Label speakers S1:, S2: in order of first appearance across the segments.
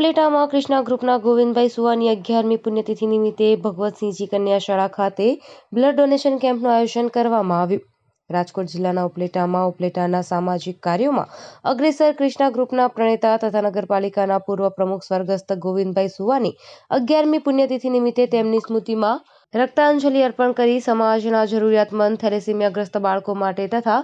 S1: ઉપલેટામાં કૃષ્ણા ગ્રુપના ગોવિંદભાઈ સુવાની અગિયારમી પુણ્યતિથિ નિમિત્તે ભગવતસિંહજી કન્યા શાળા ખાતે બ્લડ ડોનેશન કેમ્પનું આયોજન કરવામાં આવ્યું. રાજકોટ જિલ્લાના ઉપલેટામાં ઉપલેટાના સામાજિક કાર્યોમાં અગ્રેસર કૃષ્ણા ગ્રુપના પ્રણેતા તથા નગરપાલિકાના પૂર્વ પ્રમુખ સ્વર્ગસ્થ ગોવિંદભાઈ સુવાની અગિયારમી પુણ્યતિથિ નિમિત્તે તેમની સ્મૃતિમાં રક્તાંજલિ અર્પણ કરી સમાજના જરૂરિયાતમંદ થેલેસીમિયાગ્રસ્ત બાળકો માટે તથા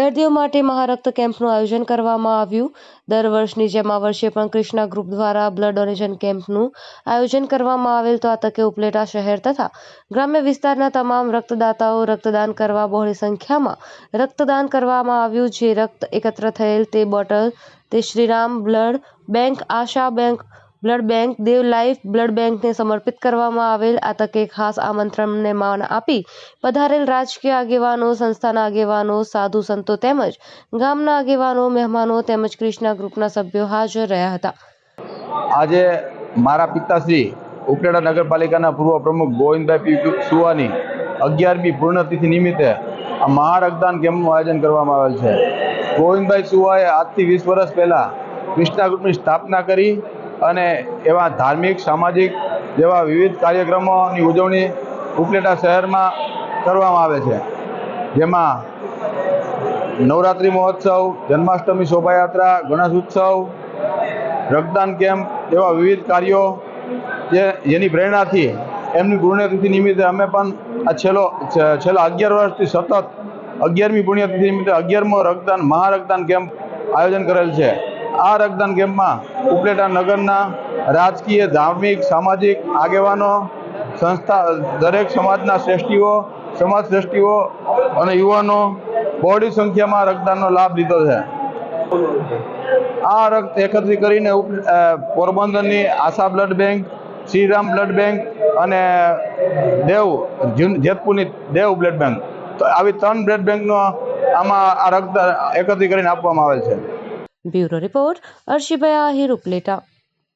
S1: દર્દીઓ માટે મહારક્ત કેમ્પનું આયોજન કરવામાં આવ્યું. દર વર્ષની જેમ આ વર્ષે પણ કૃષ્ણા ગ્રુપ દ્વારા બ્લડ ડોનેશન કેમ્પનું આયોજન કરવામાં આવેલ તો આ તકે ઉપલેટા શહેર તથા ગ્રામ્ય વિસ્તારના તમામ રક્તદાતાઓ રક્તદાન કરવા બહોળી સંખ્યામાં રક્તદાન કરવામાં આવ્યું. જે રક્ત એકત્ર થયેલ તે બોટલ, તે Shriram blood bank, Asha bank blood bank, Dev life blood બેંકને સમર્પિત કરવામાં આવેલ. આ તકે ખાસ આમંત્રણને માન આપી પધારેલ રાજકીય આગેવાનો, સંસ્થાના આગેવાનો, સાધુ સંતો તેમજ ગામના આગેવાનો, મહેમાનો તેમજ ક્રિષ્ના ગ્રુપના સભ્યો હાજર રહ્યા હતા.
S2: આજે મારા પિતાશ્રી ઉપલેટા નગરપાલિકાના પૂર્વ પ્રમુખ ગોવિંદભાઈ પી સુવાની અગિયારમી પૂર્ણતિથિ નિમિત્તે આ મહારક્તદાન કેમ્પનું આયોજન કરવામાં આવેલ છે. ગોવિંદભાઈ સુવાએ આજથી વીસ વર્ષ પહેલાં કૃષ્ણા ગ્રુપની સ્થાપના કરી અને એવા ધાર્મિક, સામાજિક જેવા વિવિધ કાર્યક્રમોની ઉજવણી ઉપલેટા શહેરમાં કરવામાં આવે છે. જેમાં નવરાત્રિ મહોત્સવ, જન્માષ્ટમી શોભાયાત્રા, ગણેશ ઉત્સવ, રક્તદાન કેમ્પ જેવા વિવિધ કાર્યો જે જેની પ્રેરણાથી એમની પુણ્યતિથિ નિમિત્તે અમે પણ આ છેલ્લો છેલ્લા અગિયાર વર્ષથી સતત અગિયારમી પુણ્યતિથિ નિમિત્તે અગિયારમો રક્તદાન, મહારક્તદાન કેમ્પ આયોજન કરેલ છે. આ રક્તદાન કેમ્પમાં ઉપલેટા નગરના રાજકીય, ધાર્મિક, સામાજિક આગેવાનો, સંસ્થા, દરેક સમાજના શ્રેષ્ઠીઓ, સમાજ શ્રેષ્ઠીઓ અને યુવાનો બહોળી સંખ્યામાં રક્તદાનનો લાભ લીધો છે. આ રક્ત એકત્રિત કરીને પોરબંદરની Asha blood bank, Shriram blood bank અને દેવ જેતપુરની દેવ બ્લડ બેંક. તો આવી ત્રણ બ્લડ બેંકનો આમાં આ રક્ત એકત્રિત કરીને આપવામાં આવે છે.
S1: Bureau report Arshibhai Ahir Upleta